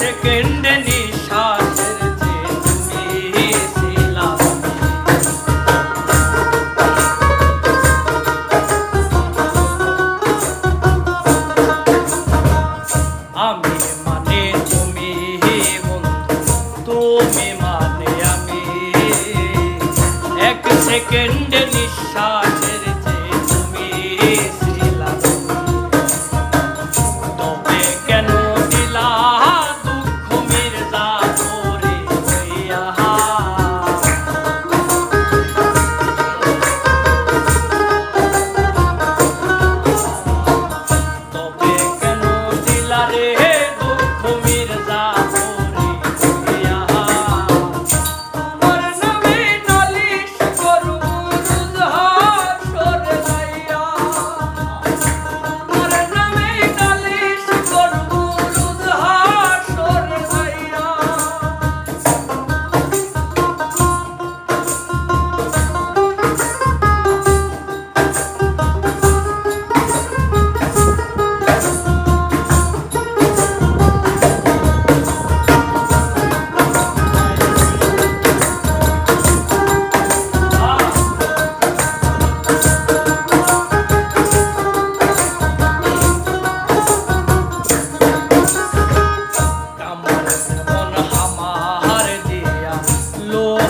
Second நீ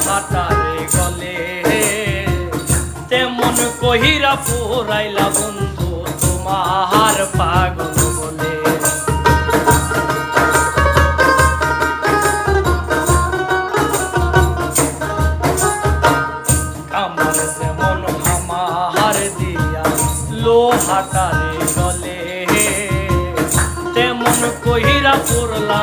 হাতারে গলে। তেমন কহিরা পোড়াইলা বন্ধু, তোমার পাগল বলে। আমার যেমন আমার দিয়া লোহাটারে গলে। তেমন কহিরা পোড়লা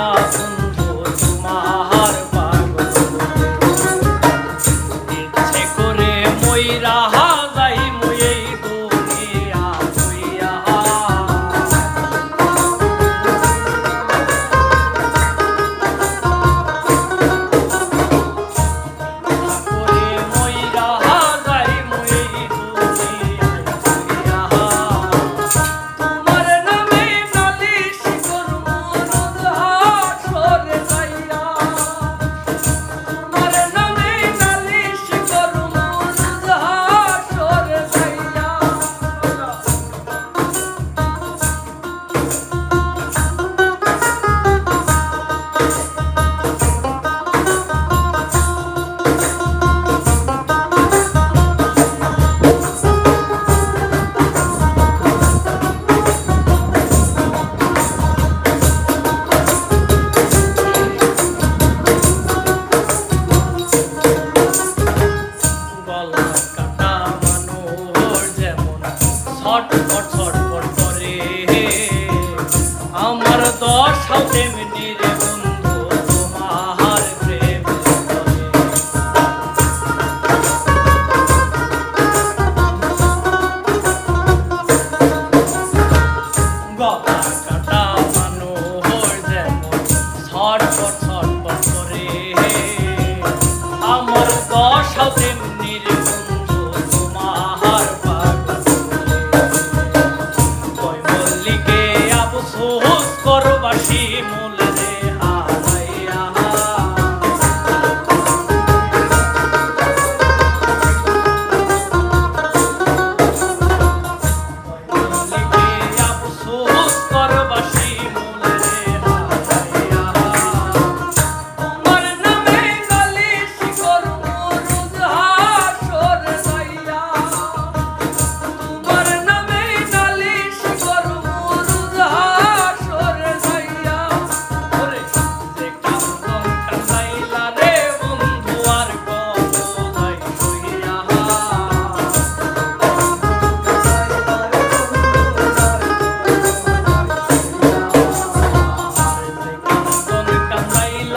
Not. Not. thought. করবাসী মূল রে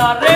la re.